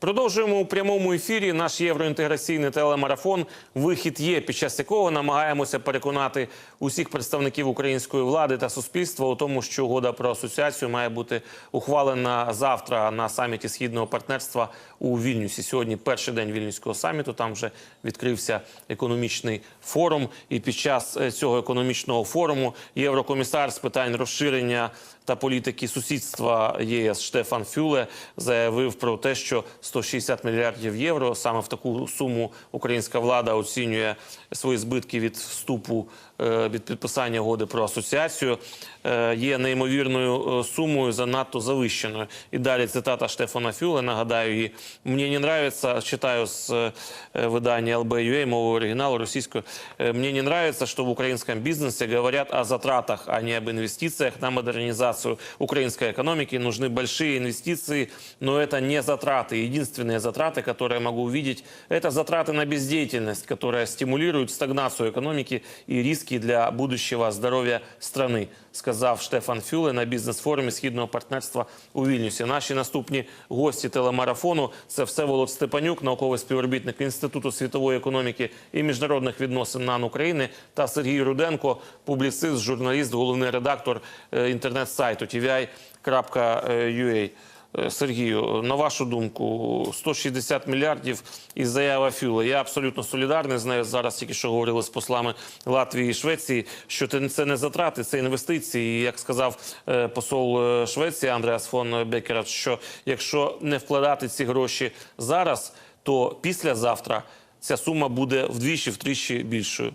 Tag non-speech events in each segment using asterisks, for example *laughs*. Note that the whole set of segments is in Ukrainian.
Продовжуємо у прямому ефірі наш євроінтеграційний телемарафон. Вихід є, під час якого намагаємося переконати усіх представників української влади та суспільства у тому, що угода про асоціацію має бути ухвалена завтра на саміті східного партнерства у Вільнюсі. Сьогодні перший день вільнюського саміту. Там вже відкрився економічний форум. І під час е, цього економічного форуму єврокомісар з питань розширення та політики сусідства ЄС Штефан Фюле заявив про те, що 160 мільярдів євро саме в таку суму українська влада оцінює свої збитки від вступу від підписання угоди про асоціацію. е, Є неймовірною е, сумою занадто завищеною. І далі цитата Штефана Фюле. Нагадаю її. Мені не нравится, читаю з е, видання LB.UA, мовою оригіналу російською. Е, Мне не нравится, что в украинском бизнесе говорят о затратах, а не об инвестициях на модернизацию украинской экономики. Нужны большие инвестиции, но это не затраты. Единственные затраты, которые я могу увидеть, это затраты на бездеятельность, которая стимулирует стагнацию экономики и риски для будущего здоровья страны, сказав Штефан Фюле на бізнес-форумі Східного партнерства у Вільнюсі. Наші наступні гості телемарафону – це Всеволод Степанюк, науковий співробітник Інституту світової економіки і міжнародних відносин НАН України та Сергій Руденко, публіцист, журналіст, головний редактор е, інтернет-сайту tvi.ua. Е, Сергію, на вашу думку, 160 мільярдів і заява Фюла. Я абсолютно солідарний з нею. Зараз тільки що говорили з послами Латвії і Швеції, що це- не затрати, це інвестиції. І як сказав е, посол е, Швеції Андреас фон Бекерат, що якщо не вкладати ці гроші зараз, то післязавтра ця сума буде вдвічі-втричі більшою.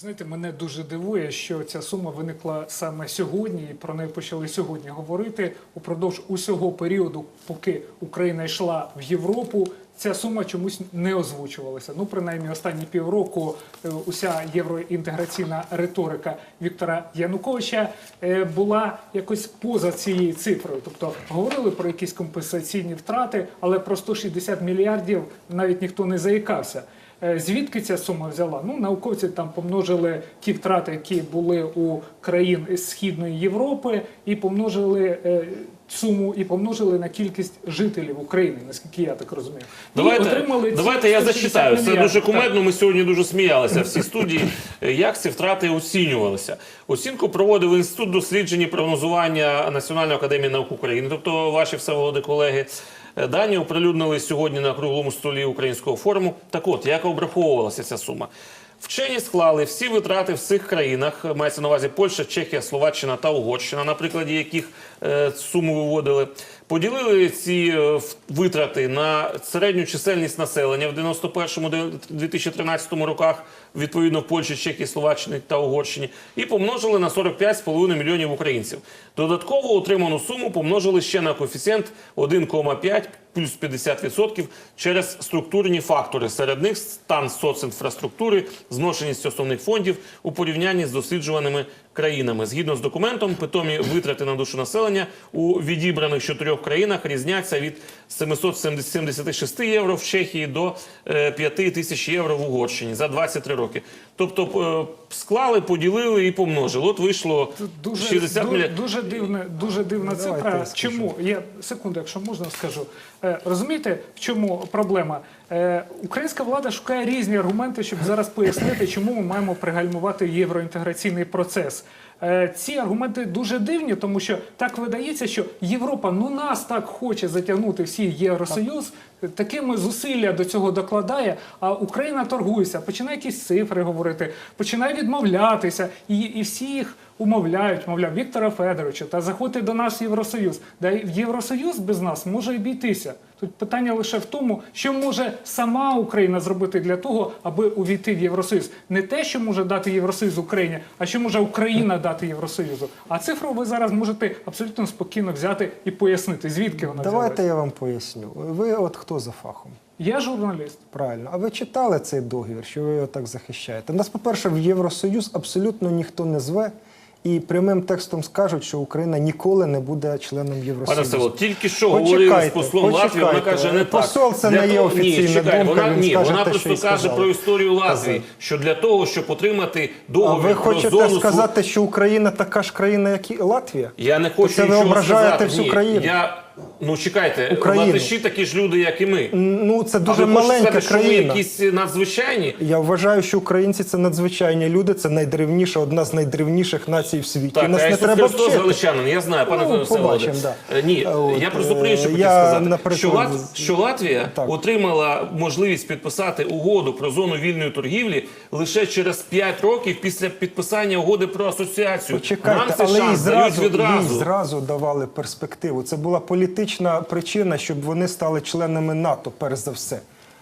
Знаєте, мене дуже дивує, що ця сума виникла саме сьогодні, і про неї почали сьогодні говорити. Упродовж усього періоду, поки Україна йшла в Європу, ця сума чомусь не озвучувалася. Ну, принаймні, останні півроку е, уся євроінтеграційна риторика Віктора Януковича е, була якось поза цією цифрою. Тобто говорили про якісь компенсаційні втрати, але про 160 мільярдів навіть ніхто не заїкався. Е, Звідки ця сума взяла? Ну, науковці там помножили ті втрати, які були у країн Східної Європи, і помножили е, суму і помножили на кількість жителів України, наскільки я так розумію. Давайте, давайте я зачитаю. Це дуже кумедно. Ми сьогодні дуже сміялися в цій студії. Е, Як ці втрати оцінювалися? Оцінку проводив інститут досліджень і прогнозування Національної академії наук України, тобто ваші всеволоди колеги. Дані оприлюднили сьогодні на круглому столі українського форуму. Так от, як обраховувалася ця сума? Вчені склали всі витрати в цих країнах, мається на увазі Польща, Чехія, Словаччина та Угорщина, на прикладі яких е, суму виводили. Поділили ці е, витрати на середню чисельність населення в 91-2013 роках, відповідно в Польщі, Чехії, Словаччині та Угорщині, і помножили на 45,5 мільйонів українців. Додатково отриману суму помножили ще на коефіцієнт 1,5 плюс 50% через структурні фактори. Серед них стан соцінфраструктури, зношеність основних фондів у порівнянні з досліджуваними країнами. Згідно з документом, питомі витрати на душу населення у відібраних чотирьох країнах різняться від 776 євро в Чехії до е, 5 тисяч євро в Угорщині за 23 роки. Тобто е, склали, поділили і помножили. От вийшло Дуже, 60 ду- мільярдів. дуже дивна, дуже дивна Ну, цифра. я. Чому? Я секунду, якщо можна, скажу. Е, розумієте, в чому проблема? Е, українська влада шукає різні аргументи, щоб зараз пояснити, чому ми маємо пригальмувати євроінтеграційний процес. Е, ці аргументи дуже дивні, тому що так видається, що Європа ну нас так хоче затягнути всі Євросоюз, такими зусилля до цього докладає, а Україна торгується, починає якісь цифри говорити, починає відмовлятися, і, і всі їх умовляють, мовляв, Віктора Федоровича, та заходьте до нас в Євросоюз. Да в Євросоюз без нас може обійтися. Тут питання лише в тому, що може сама Україна зробити для того, аби увійти в Євросоюз. Не те, що може дати Євросоюз Україні, а що може Україна дати Євросоюзу. А цифру ви зараз можете абсолютно спокійно взяти і пояснити, звідки вона Давайте взялась. я вам поясню. Ви от хто за фахом? Я журналіст. Правильно. А ви читали цей договір, що ви його так захищаєте? Нас, по-перше, в Євросоюз абсолютно ніхто не зве. І прямим текстом скажуть, що Україна ніколи не буде членом Пане Євросоюзу. Всеволод, тільки що говорили з послом Латвії, вона каже не так. Посол це Для не є офіційна ні, думка, Вона, він ні, скаже вона те, просто що каже про історію Латвії, що для того, щоб отримати А договір ви про хочете зону сказати, що Україна така ж країна, як і Латвія? Я не хочу це ви ображаєте сказати. всю Ні, країну. Я Ну чекайте, Україну. латиші такі ж люди, як і ми. Ну це а дуже ви маленька сказати, що ми якісь надзвичайні? Я вважаю, що українці це надзвичайні люди, це найдревніша, одна з найдревніших націй в світі. Так, Нас а не Ісус треба Христос галичанин, я знаю, пане Ну, побачимо, да. Е, Ні, От, я просто про інше е, хотів я, сказати, наприклад, що, Лат... що Латвія Так. отримала можливість підписати угоду про зону вільної торгівлі лише через 5 років після підписання угоди про асоціацію. Почекайте, Нам цей але шанс дають зразу, відразу. зразу давали перспективу. Це була політична причина, щоб вони стали членами НАТО, перш за все.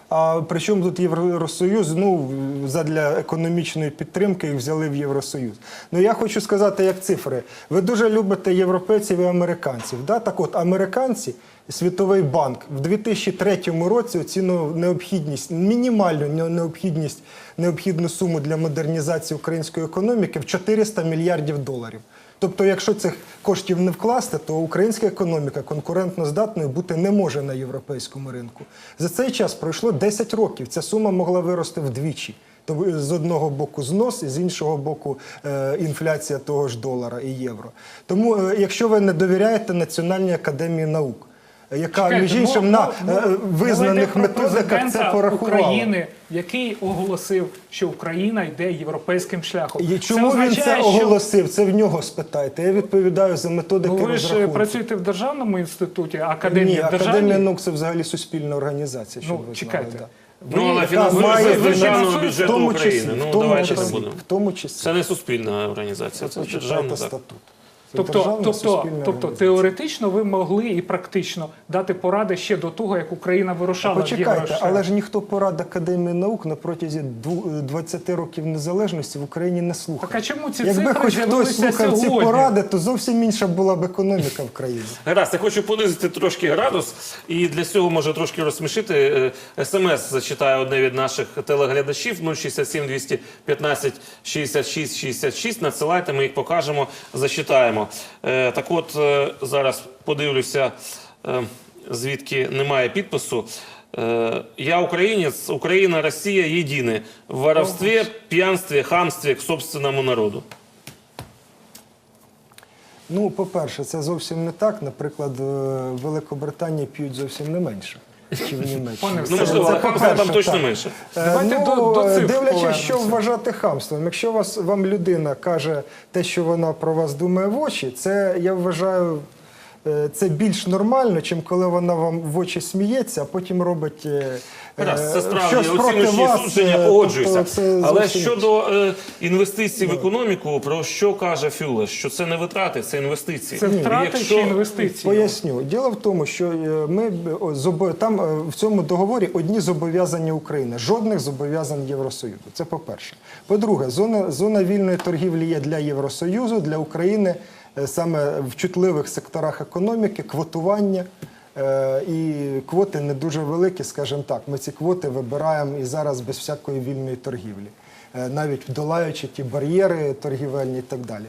А причому тут Євросоюз, ну задля економічної підтримки їх взяли в Євросоюз. Ну я хочу сказати, як цифри. Ви дуже любите європейців і американців. Да? Так от, американці, Світовий банк в 2003 році оцінив необхідність, мінімальну необхідність, необхідну суму для модернізації української економіки в 400 мільярдів доларів. Тобто, якщо цих коштів не вкласти, то українська економіка конкурентно здатною бути не може на європейському ринку. За цей час пройшло 10 років. Ця сума могла вирости вдвічі. Тобто з одного боку знос, і з іншого боку е, інфляція того ж долара і євро. Тому, е, якщо ви не довіряєте Національній академії наук, яка Чекайте, між іншим ну, на ну, е, ну, визнаних мова методиках це порахувала. України, який оголосив, що Україна йде європейським шляхом. І чому він це означає, що- оголосив? Це в нього спитайте. Я відповідаю за методики Ну, ви ж розрахунку. працюєте в державному інституті, а академія Ні? Академія наук це взагалі суспільна організація. Щоб Ну, ви чекайте. Знали, Ну, але Ви- фінансується з державного бюджету в тому України. числі, Ну в тому давайте не числі, будемо. в тому числі. Це не суспільна організація, це державна. Так. статут. Це Тобто, тобто, тобто теоретично ви могли і практично дати поради ще до того, як Україна вирушала в Почекайте, але ж ніхто порад Академії наук на протязі дву- 20 років незалежності в Україні не слухав. Так а чому ці Якби цифри хоч хтось слухав ці поради, то зовсім інша була б економіка в країні. *laughs* Гаразд, я хочу понизити трошки градус, і для цього може трошки розсмішити. Е, СМС зачитаю одне від наших телеглядачів 067 215 66 66. Надсилайте, ми їх покажемо, зачитаємо. Е, Так от е, зараз подивлюся, е, звідки немає підпису. Я українець, Україна, Росія єдине. В воровстві, п'янстві, хамстві к собственному народу. Ну, по-перше, це зовсім не так. Наприклад, в Великобританії п'ють зовсім не менше, ніж в Німеччині. Ну, можливо, але хамства там точно так. менше. Давайте ну, до- до цифр дивлячись, що вважати хамством. Якщо вас вам людина каже те, що вона про вас думає в очі, це я вважаю. Е, Це більш нормально, чим коли вона вам в очі сміється, а потім робить е, Гаразд, це е, справді щось проти оціночні судження, е, погоджуюся. тобто Але щодо е, інвестицій в економіку, про що каже Фюле? Що це не витрати, це інвестиції. Це втрати Якщо- чи інвестиції? Поясню. Діло в тому, що е, ми там е, в цьому договорі одні зобов'язання України, жодних зобов'язань Євросоюзу. Це по-перше. По-друге, зона, зона вільної торгівлі є для Євросоюзу, для України е, саме в чутливих секторах економіки, квотування. е, І квоти не дуже великі, скажімо так. Ми ці квоти вибираємо і зараз без всякої вільної торгівлі е, навіть долаючи ті бар'єри торгівельні і так далі.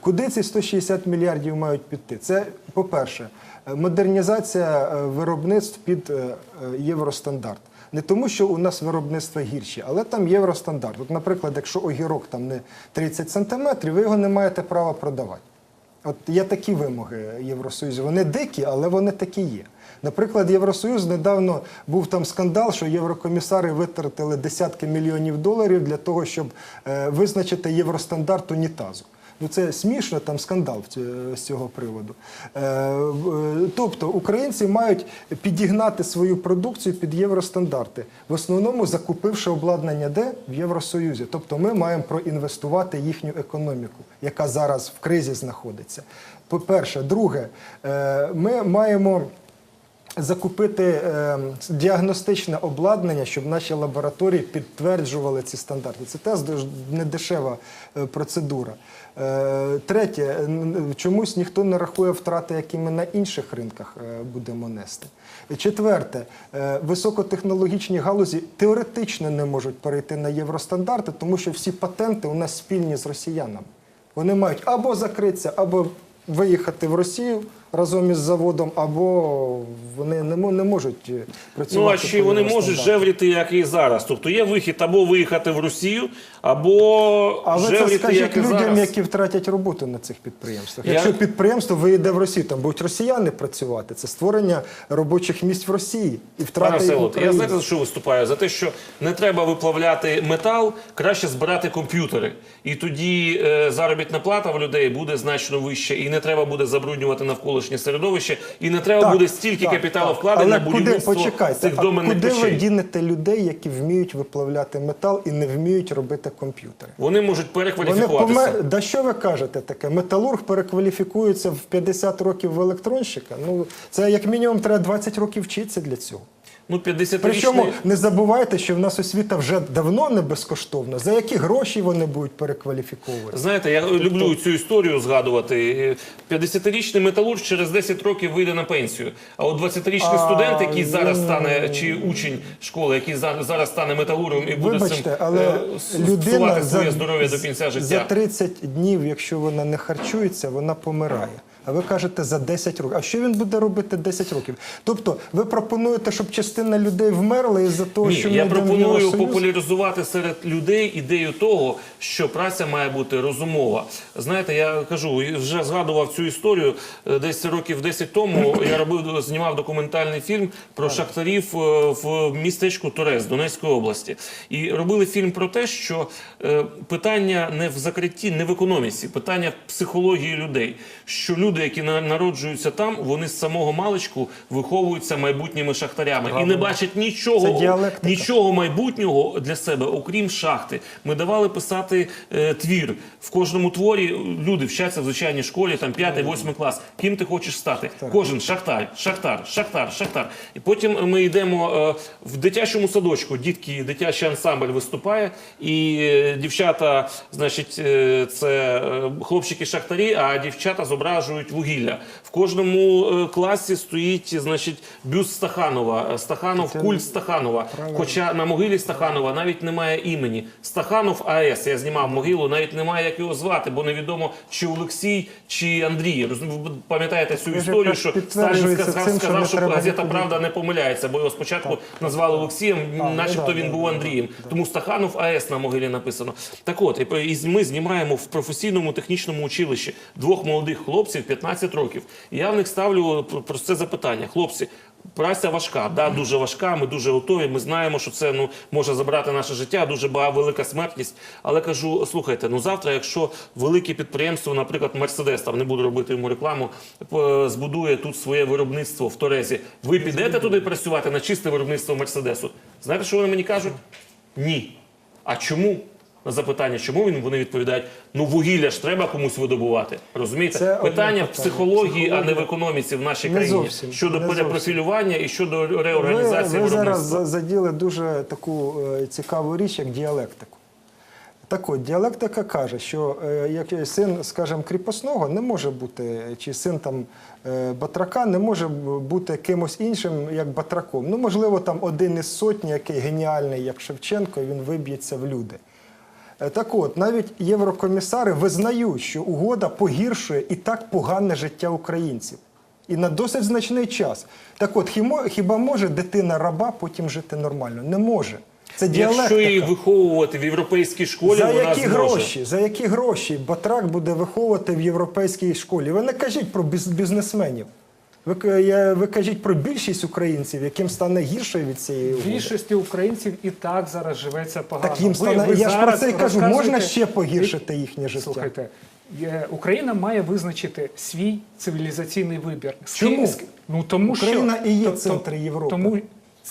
Куди ці 160 мільярдів мають піти? Це, по-перше, е, модернізація е, виробництв під е, е, євростандарт. Не тому, що у нас виробництва гірші, але там євростандарт. От, наприклад, якщо огірок там не 30 сантиметрів, ви його не маєте права продавати. От є такі вимоги Євросоюзу. Вони дикі, але вони такі є. Наприклад, Євросоюз недавно був там скандал, що єврокомісари витратили десятки мільйонів доларів для того, щоб е, визначити євростандарт унітазу. Ну це смішно, там скандал з цього приводу. Е, е, тобто українці мають підігнати свою продукцію під євростандарти, в основному закупивши обладнання де в Євросоюзі. Тобто ми маємо проінвестувати їхню економіку, яка зараз в кризі знаходиться. По-перше, друге, е, ми маємо закупити е, діагностичне обладнання, щоб наші лабораторії підтверджували ці стандарти. Це теж дуже недешева е, процедура. Е, третє, чомусь ніхто не рахує втрати, які ми на інших ринках е, будемо нести. Четверте, е, високотехнологічні галузі теоретично не можуть перейти на євростандарти, тому що всі патенти у нас спільні з росіянами. Вони мають або закритися, або виїхати в Росію, разом із заводом, або вони не, можуть е, працювати. Ну а ще вони можуть жевріти, як і зараз. Тобто є вихід або виїхати в Росію, або А ви це скажіть як і людям, зараз. які втратять роботу на цих підприємствах. Я- Якщо підприємство виїде в Росію, там будуть росіяни працювати. Це створення робочих місць в Росії і Пане втрата їх в Всеволод, я Україні. знаєте за що виступаю? За те, що не треба виплавляти метал, краще збирати комп'ютери. І тоді е, заробітна плата в людей буде значно вища, і не треба буде забруднювати навколишнє середовище, і не треба Так, буде стільки так, капіталу вкладень на куди, будівництво почекайте, цих доменних печей. куди ви дінете людей, які вміють виплавляти метал і не вміють робити комп'ютери? Вони можуть Вони перекваліфікуватися. поме... Да що ви кажете таке? Металург перекваліфікується в 50 років в електронщика. Ну це як мінімум треба 20 років вчитися для цього. Ну, 50 Причому не забувайте, що в нас освіта вже давно не безкоштовна. За які гроші вони будуть перекваліфіковувати? Знаєте, я люблю цю історію згадувати. 50-річний металург через 10 років вийде на пенсію. А от 20-річний А, студент, який зараз ну, стане, чи учень школи, який за- зараз стане металургом і буде Вибачте, цим але е, людина псувати за, своє здоров'я до кінця за життя. 30 днів, якщо вона не харчується, вона помирає. А ви кажете за 10 років. А що він буде робити 10 років? Тобто, ви пропонуєте, щоб частина людей вмерла із-за того, Ні, що я йдемо пропоную Євросоюз? популяризувати серед людей ідею того, що праця має бути розумова. Знаєте, я кажу, вже згадував цю історію е, десь років 10 тому. Я робив знімав документальний фільм про шахтарів е, в містечку Торез Донецької області. І робили фільм про те, що е, питання не в закритті, не в економіці, питання в психології людей. Що люди, які на- народжуються там, вони з самого маличку виховуються майбутніми шахтарями і не бачать нічого нічого майбутнього для себе, окрім шахти. Ми давали писати е, твір. В кожному творі люди вчаться в звичайній школі, там 5-8 клас. Ким ти хочеш стати? Кожен шахтар, шахтар, шахтар, шахтар. І потім ми йдемо е, в дитячому садочку. Дітки, дитячий ансамбль виступає, і е, дівчата, значить, е, це е, хлопчики-шахтарі, а дівчата зображують вугілля. В кожному е, класі стоїть, значить, бюст Стаханова, е, Стаханов, культ Стаханова. Хоча на могилі Стаханова навіть немає імені. Стаханов АЕС, я знімав могилу, навіть немає як його звати, бо невідомо чи Олексій, чи Андрій. Ви пам'ятаєте цю історію, що Сталін сказав, що сказав що газета Правда не помиляється, бо його спочатку назвали Олексієм, ну начебто він був Андрієм. Тому Стаханов АЕС на могилі написано. Так от, і ми знімаємо в професійному технічному училищі двох молодих хлопців 15 років. І я в них ставлю про це запитання. Хлопці, праця важка, да, дуже важка. Ми дуже готові. Ми знаємо, що це ну може забрати наше життя, дуже ба- велика смертність. Але кажу, слухайте, ну завтра, якщо велике підприємство, наприклад, Мерседес, там не буду робити йому рекламу, збудує тут своє виробництво в Торезі. Ви підете туди працювати на чисте виробництво Мерседесу? Знаєте, що вони мені кажуть? Ні. А чому? На запитання, чому він вони відповідають: ну вугілля ж треба комусь видобувати. Розумієте? Це питання в психології, а не в економіці в нашій Не країні зовсім, щодо перепрофілювання і щодо реорганізації ви зараз за- заділи дуже таку е, цікаву річ, як діалектику. Так от, діалектика каже, що е, як син, скажімо, кріпосного не може бути, чи син там е, батрака не може бути кимось іншим, як батраком. Ну, можливо, там один із сотні, який геніальний, як Шевченко, він виб'ється в люди. Е, Так от, навіть єврокомісари визнають, що угода погіршує і так погане життя українців. І на досить значний час. Так от, хіба може дитина раба потім жити нормально? Не може. Це діалектика. Якщо її виховувати в європейській школі, За вона які зможе. гроші? За які гроші батрак буде виховувати в європейській школі? Ви не кажіть про біз- бізнесменів. Ви, ви кажіть про більшість українців, яким стане гірше від цієї угоди. Більшості українців і так зараз живеться погано. Так їм стане. ви я ж про це і кажу, можна ще погіршити їхнє життя. Слухайте, Україна має визначити свій цивілізаційний вибір. Чому? Ну тому Україна що і є то- то- центр Європи. Тому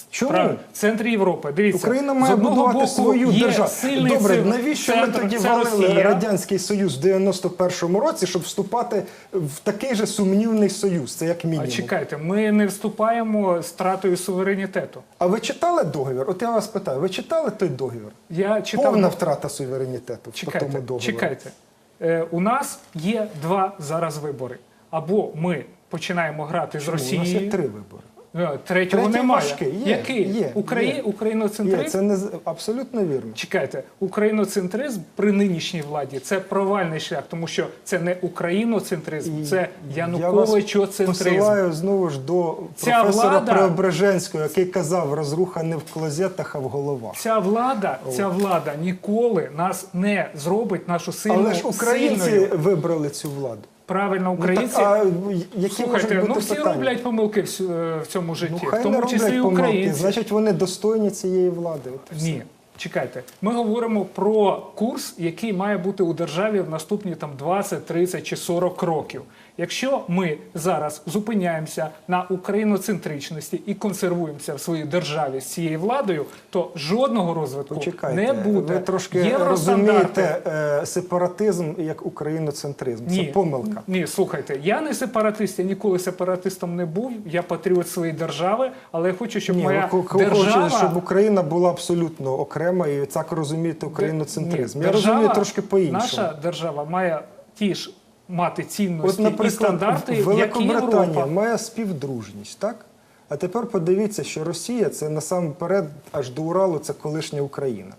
Чому? Правильно, центр Європи. Дивіться, Україна має будувати боку свою державу. Добре, навіщо центр, ми тоді валили Радянський Союз в 91-му році, щоб вступати в такий же сумнівний союз? Це як А мінімум. чекайте, ми не вступаємо з тратою суверенітету. А ви читали договір? От я вас питаю, ви читали той договір? Я читав Повна втрата суверенітету в Чекайте, тому договорі. чекайте. Е, у нас є два зараз вибори. Або ми починаємо грати з Чому? У нас є три вибори. Е, Третього Третій немає. важкий. Є, Який? є, Украї... є. Україноцентризм? Є, це не абсолютно вірно. Чекайте, україноцентризм при нинішній владі це провальний шлях, тому що це не україноцентризм, це Я вас посилаю знову ж до Ця професора влада- Преображенського, який казав, розруха не в клозетах, а в головах. Ця влада, ця влада ніколи нас не зробить нашу сильну Але ж українці сильною. вибрали цю владу. Правильно, Ну, українці. так, а які Слухайте, можуть ну всі питання? роблять помилки в, е, в цьому житті, Ну, в хай не тому роблять числі помилки, українці. значить вони достойні цієї влади. От. Ні, чекайте. Ми говоримо про курс, який має бути у державі в наступні там 20, 30 чи 40 років. Якщо ми зараз зупиняємося на україноцентричності і консервуємося в своїй державі з цією владою, то жодного розвитку Почекайте, не буде. ви трошки розумієте е, сепаратизм як україноцентризм. Це помилка. Ні, слухайте, я не сепаратист, я ніколи сепаратистом не був. Я патріот своєї держави, але я хочу, щоб Ні, моя держава... хочете, щоб Україна була абсолютно окрема і так розумієте україноцентризм. Ні, Я держава- розумію трошки по-іншому. Наша держава має ті ж мати цінності От, і стандарти, як і Великобританія Європа. має співдружність, так? А тепер подивіться, що Росія це насамперед аж до Уралу, це колишня Україна.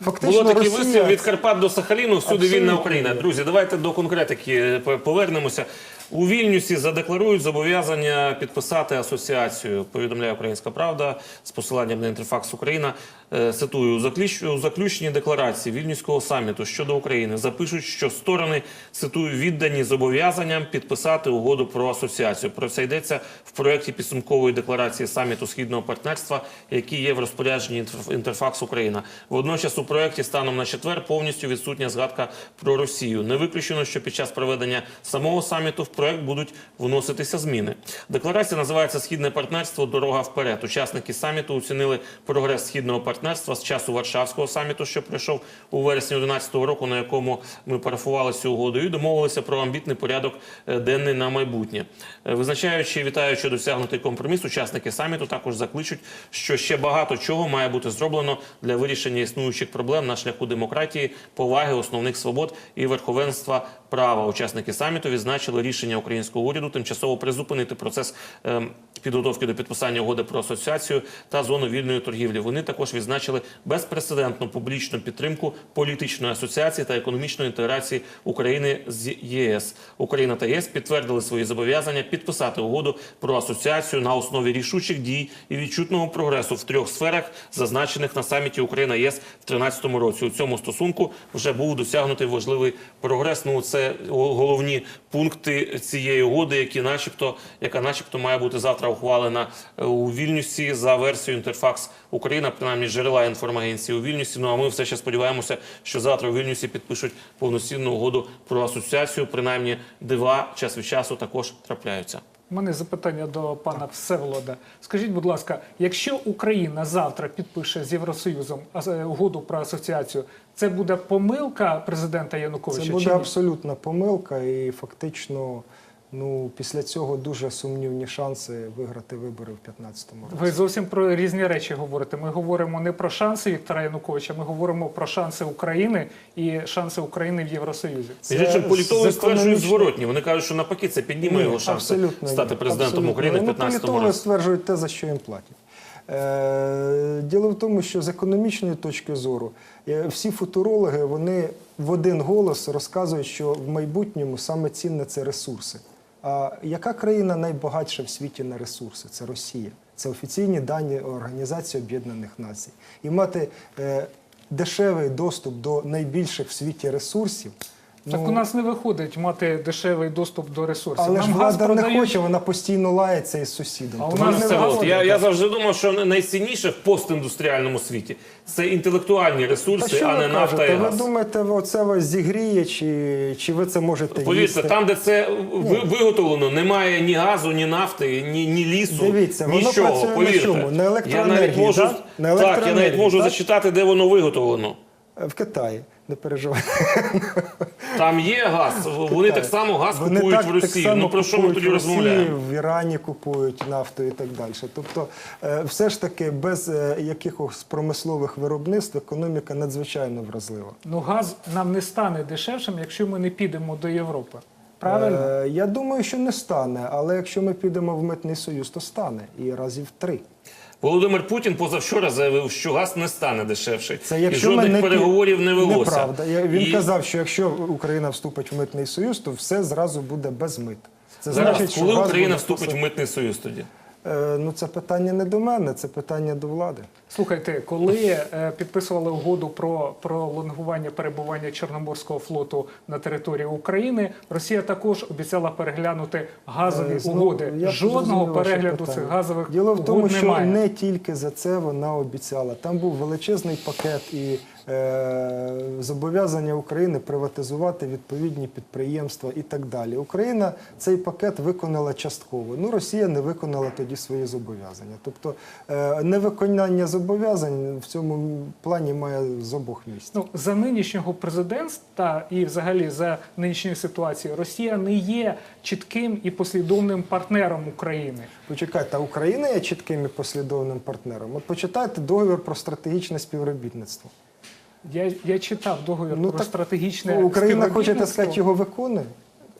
Було такий Росія- вислів від Карпат до Сахаліну, всюди Абсолютно вільна Україна. Друзі, давайте до конкретики е, повернемося. У Вільнюсі задекларують зобов'язання підписати асоціацію. Повідомляє Українська Правда з посиланням на інтерфакс Україна. Е, Цитую у заключ- у заключній декларації Вільнюського саміту щодо України запишуть, що сторони цитую віддані зобов'язанням підписати угоду про асоціацію. Про це йдеться в проєкті підсумкової декларації саміту східного партнерства, який є в розпорядженні Інтерф- інтерфакс Україна. Водночас у проєкті станом на четвер повністю відсутня згадка про Росію. Не виключено, що під час проведення самого саміту в проєкт будуть вноситися зміни. Декларація називається Східне партнерство. Дорога вперед. Учасники саміту оцінили прогрес східного партнерства з часу Варшавського саміту, що пройшов у вересні 2011 року, на якому ми парафували цю і домовилися про амбітний порядок е, денний на майбутнє. Е, Визначаючи вітаючи досягнутий компроміс, учасники саміту також закличуть, що ще багато чого має бути зроблено для вирішення існуючих проблем на шляху демократії, поваги основних свобод і верховенства права. Учасники саміту відзначили рішення українського уряду тимчасово призупинити процес ем, підготовки до підписання угоди про асоціацію та зону вільної торгівлі. Вони також відзначили безпрецедентну публічну підтримку політичної асоціації та економічної інтеграції України з ЄС. Україна та ЄС підтвердили свої зобов'язання підписати угоду про асоціацію на основі рішучих дій і відчутного прогресу в трьох сферах, зазначених на саміті Україна ЄС в 2013 році. У цьому стосунку вже був досягнутий важливий прогрес. Ну це головні пункти цієї угоди, які, начебто, яка, начебто, має бути завтра ухвалена е, у Вільнюсі за версією Інтерфакс Україна, принаймні джерела інформагенції у Вільнюсі. Ну а ми все ще сподіваємося, що завтра у Вільнюсі підпишуть повноцінну угоду про асоціацію. Принаймні, дива час від часу також трапляються. У мене запитання до пана Всеволода. Скажіть, будь ласка, якщо Україна завтра підпише з Євросоюзом е, угоду про асоціацію, це буде помилка президента Януковича? Це буде чи ні? абсолютна помилка, і фактично, ну після цього дуже сумнівні шанси виграти вибори в 2015 році. Ви зовсім про різні речі говорите. Ми говоримо не про шанси Віктора Януковича, ми говоримо про шанси України і шанси України в Євросоюзі. Це політологи стверджують зворотні. Вони кажуть, що навпаки це підніме його шанси абсолютно стати президентом Абсолютно. України в Ну, 2015 політологи стверджують те, за що їм платять. Е, Діло в тому, що з економічної точки зору е, всі футурологи вони в один голос розказують, що в майбутньому саме цінне це ресурси. Яка країна найбагатша в світі на ресурси? Це Росія. Це офіційні дані Організації Об'єднаних Націй. І мати е, дешевий доступ до найбільших в світі ресурсів. Так ну, у нас не виходить мати дешевий доступ до ресурсів. але Нам ж газ влада не хоче, вона постійно лається із сусідом. А у нас не це Це от, я, я завжди думав, що найцінніше в постіндустріальному світі це інтелектуальні Та ресурси, що а не нафта і кажете? Ви думаєте, оце вас зігріє, чи, чи ви це можете Повірте, їсти? там, де це ви- виготовлено, немає ні газу, ні нафти, ні, ні лісу. Dивіться, воно нічого. працює на Повірте. чому? На я електроенергії, навіть можу? На так, я навіть можу так? зачитати, де воно виготовлено. В Китаї, не переживайте. Там є газ. Вони так само газ Вони купують так- в так Росії. само Ну про що ми тоді в розмовляємо? В Ірані купують нафту і так далі. Тобто, е, все ж таки, без е, якихось промислових виробництв економіка надзвичайно вразлива. Ну газ нам не стане дешевшим, якщо ми не підемо до Європи. Правильно? Е, я думаю, що не стане, але якщо ми підемо в митний союз, то стане і разів три. Володимир Путін позавчора заявив, що газ не стане дешевший. Це і якщо жодних ми не переговорів не велося. Неправда. Він І казав, що якщо Україна вступить в митний союз, то все зразу буде без мит. Це зараз, значить, коли Україна вступить в митний союз тоді? Е, Ну це питання не до мене, це питання до влади. Слухайте, коли е, підписували угоду про пролонгування перебування Чорноморського флоту на території України, Росія також обіцяла переглянути газові Е, знову, угоди. Жодного перегляду цих газових Діло в тому, угод що не тільки за це вона обіцяла. Там був величезний пакет і зобов'язання України приватизувати відповідні підприємства і так далі. Україна цей пакет виконала частково. Ну, Росія не виконала тоді свої зобов'язання. Тобто е, невиконання зобов'язань в цьому плані має з обох місць. Ну, за нинішнього президентства і взагалі за нинішньої ситуації Росія не є чітким і послідовним партнером України. Почекайте, а Україна є чітким і послідовним партнером. От почитайте договір про стратегічне співробітництво. Я, я читав договір Ну, про так, стратегічне Ну, Україна, хочете сказати, його виконує?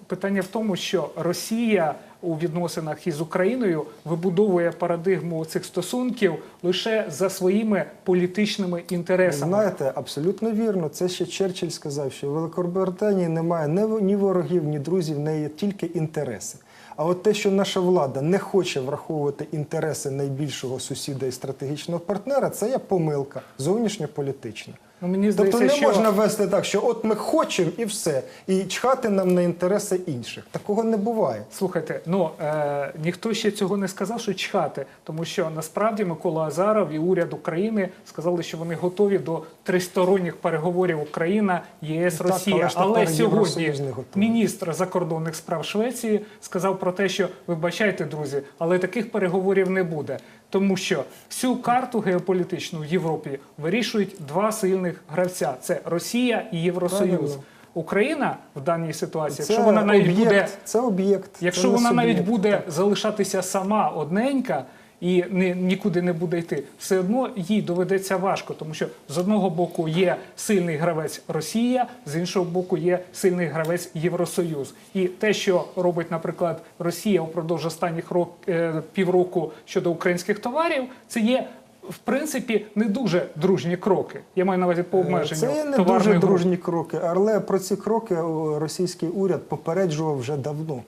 Питання в тому, що Росія у відносинах із Україною вибудовує парадигму цих стосунків лише за своїми політичними інтересами. Знаєте, абсолютно вірно. Це ще Черчилль сказав, що в Великобританії немає ні ні ворогів, ні друзів, в неї є тільки інтереси. А от те, що наша влада не хоче враховувати інтереси найбільшого сусіда і стратегічного партнера, це є помилка зовнішньополітична. Ну, мені Тобто не що можна вести так, що от ми хочемо і все, і чхати нам на інтереси інших. Такого не буває. Слухайте, ну е, ніхто ще цього не сказав, що чхати, тому що насправді Микола Азаров і уряд України сказали, що вони готові до тристоронніх переговорів Україна, ЄС, Так, Росія. але Але сьогодні міністр закордонних справ Швеції сказав про те, що вибачайте, друзі, але таких переговорів не буде. Тому що всю карту геополітичну в Європі вирішують два сильних гравця: це Росія і Євросоюз. Правильно. Україна в даній ситуації, Це якщо вона навіть буде це об'єкт. Якщо це вона навіть буде залишатися сама одненька і не, нікуди не буде йти, все одно їй доведеться важко, тому що з одного боку є сильний гравець Росія, з іншого боку є сильний гравець Євросоюз. І те, що робить, наприклад, Росія упродовж останніх рок, е, півроку щодо українських товарів, це є. В принципі, не дуже дружні кроки. Я маю на увазі по обмеженню Це не дуже груп. дружні кроки, але про ці кроки російський уряд попереджував вже давно.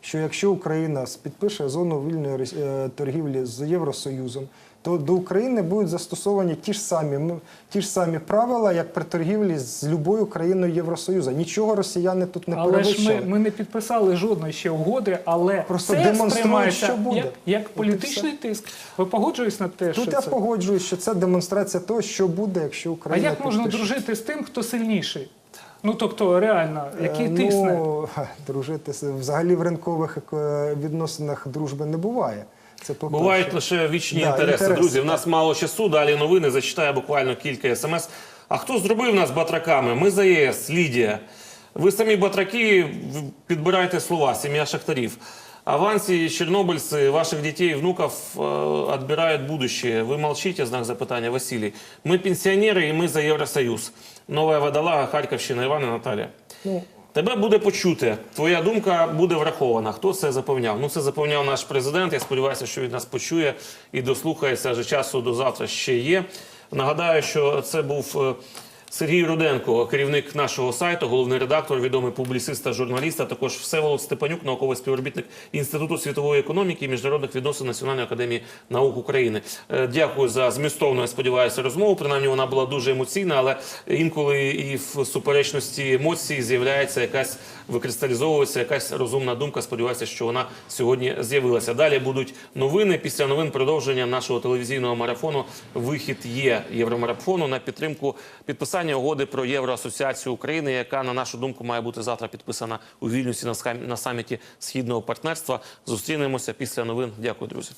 Що якщо Україна підпише зону вільної е, торгівлі з Євросоюзом, то до України будуть застосовані ті ж самі ті ж самі правила, як при торгівлі з любою країною Євросоюзу. Нічого росіяни тут не Але ж ми, ми не підписали жодної ще угоди, але Просто це демонструють, що буде. як, як політичний тиск. Ви погоджуєтесь на те, Тут що я це? погоджуюсь, що це демонстрація того, що буде, якщо А Україна як можна дружити з тим, хто сильніший? Ну тобто, реально, який Е, тисне? Ну, ха, *laughs* дружити з- взагалі в ринкових е, відносинах дружби не буває. Це по Бувають лише вічні Да, інтереси. інтереси, Друзі, в нас мало часу. Далі новини. Зачитаю буквально кілька смс. А хто зробив нас батраками? Ми за ЄС, Лідія. Ви самі батраки, в- підбирайте слова, сім'я шахтарів. Авансі, чорнобильці, ваших дітей, внуков э, отбирают будущее. Вы молчите, знак запитання, Василий. Мы пенсионеры, и мы за Євросоюз. Нова водолага, Харківщина, Івана Наталія. Ну, Тебе буде почути. Твоя думка буде врахована. Хто це запевняв? Ну це запевняв наш президент. Я сподіваюся, що він нас почує і дослухається. Адже часу до завтра ще є. Нагадаю, що це був е, Сергій Руденко, керівник нашого сайту, головний редактор, відомий публіцист та журналіст, а також Всеволод Степанюк, науковий співробітник Інституту світової економіки і міжнародних відносин Національної академії наук України. Е, Дякую за змістовну, я сподіваюся, розмову. Принаймні вона була дуже емоційна, але інколи і в суперечності емоцій з'являється якась викристалізовується якась розумна думка. Сподіваюся, що вона сьогодні з'явилася. Далі будуть новини. Після новин продовження нашого телевізійного марафону. Вихід є євромарафону на підтримку підписання угоди про євроасоціацію України, яка на нашу думку має бути завтра підписана у Вільнюсі на саміті східного партнерства. Зустрінемося після новин. Дякую, друзі.